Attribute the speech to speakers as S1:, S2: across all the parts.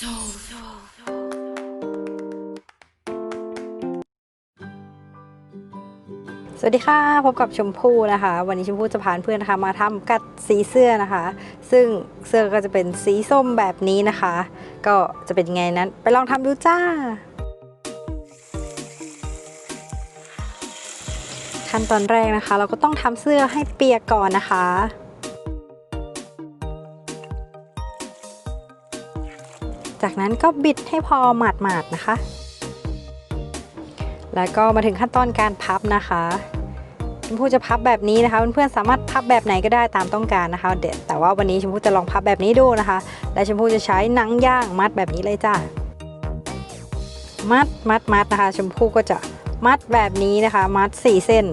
S1: สวัสดีค่ะ พบกับชมพู่นะคะ วันนี้ชมพู่จะพาเพื่อนนะคะ มาทำกัดสีเสื้อนะคะ ซึ่งเสื้อก็จะเป็นสีส้มแบบนี้นะคะ ก็จะเป็นยังไงนั้น ไปลองทำดูจ้า ขั้นตอนแรกนะคะ เราก็ต้องทำเสื้อให้เปียกก่อนนะคะ จากนั้นก็บิดให้พอหมาดๆนะคะ แล้วก็มาถึงขั้นตอนการพับนะคะชมพู่จะพับแบบนี้นะคะเพื่อนๆสามารถพับแบบไหนก็ได้ตามต้องการนะคะเดี๋ยวแต่ว่าวันนี้ชมพู่จะลองพับแบบนี้ดูนะคะ และชมพู่จะใช้หนังย่างมัดแบบนี้เลยจ้ามัดมัดมัดนะคะ ชมพู่ก็จะมัดแบบนี้นะคะ มัดสี่เส้น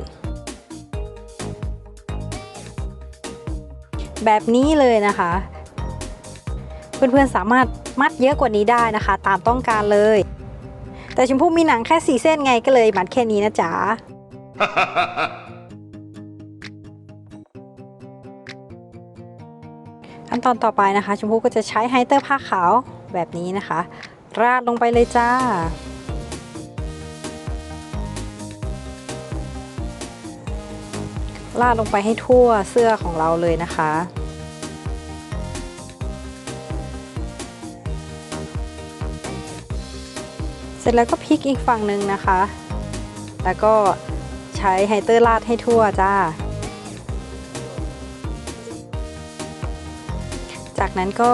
S1: แบบนี้เลยนะคะ เพื่อนๆสามารถมัดเยอะกว่านี้ได้นะคะ ตามต้องการเลย แต่ชมพู่มีหนังแค่สี่เส้นไงก็เลยมัดแค่นี้นะจ๊ะขั้นตอนต่อไปนะคะ ชมพู่ก็จะใช้ไฮเตอร์ผ้าขาวแบบนี้นะคะ ราดลงไปเลยจ้าราดลงไปให้ทั่วเสื้อของเราเลยนะคะ ร็จแล้วก็พลิกอีกฝั่งหนึ่งนะคะ แล้วก็ใช้ไฮเตอร์ราดให้ทั่วจ้า จากนั้นก็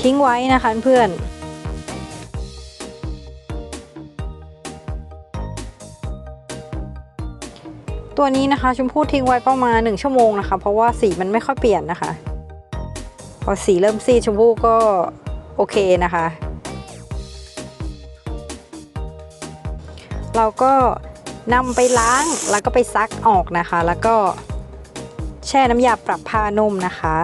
S1: ทิ้งไว้นะคะเพื่อนตัวนี้นะคะชมพู่ทิ้งไว้ประมาณ 1 ชั่วโมงนะคะ เพราะว่าสีมันไม่ค่อยเปลี่ยนนะคะ พอสีเริ่มซีดชมพู่ก็โอเคนะคะ เราก็นำไปล้างแล้วก็ไปซักออกนะคะ แล้วก็แช่น้ำยาปรับผ้านุ่มนะคะ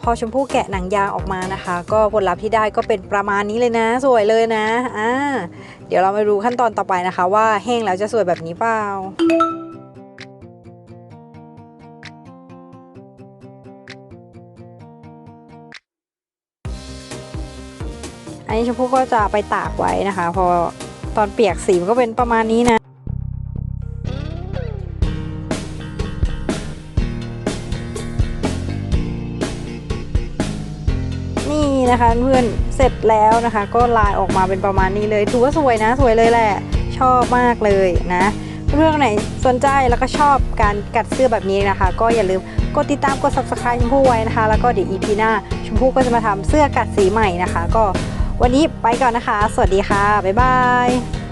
S1: พอชมพู่แกะหนังยางออกมานะคะ ก็ผลลัพธ์ที่ได้ก็เป็นประมาณนี้เลยนะ สวยเลยนะอ่าเดี๋ยวเรามาดูขั้นตอนต่อไปนะคะ ว่าแห้งแล้วจะสวยแบบนี้เปล่า อันนี้ชมพู่ก็จะไปตากไว้นะคะ พอตอนเปียกสีมันก็เป็นประมาณนี้นะนี่นะคะเพื่อนเสร็จแล้วนะคะ ก็ลายออกมาเป็นประมาณนี้เลยถือว่าสวยนะ สวยเลยแหละ ชอบมากเลยนะเพื่อนๆคนไหนสนใจแล้วก็ชอบการกัดเสื้อแบบนี้นะคะ ก็อย่าลืมกดติดตามกด subscribe ชมพู่ไว้นะคะ แล้วก็เดี๋ยว EP หน้าชมพู่ก็จะมาทำเสื้อกัดสีใหม่นะคะ ก็ วันนี้ไปก่อนนะคะ สวัสดีค่ะ บ๊ายบาย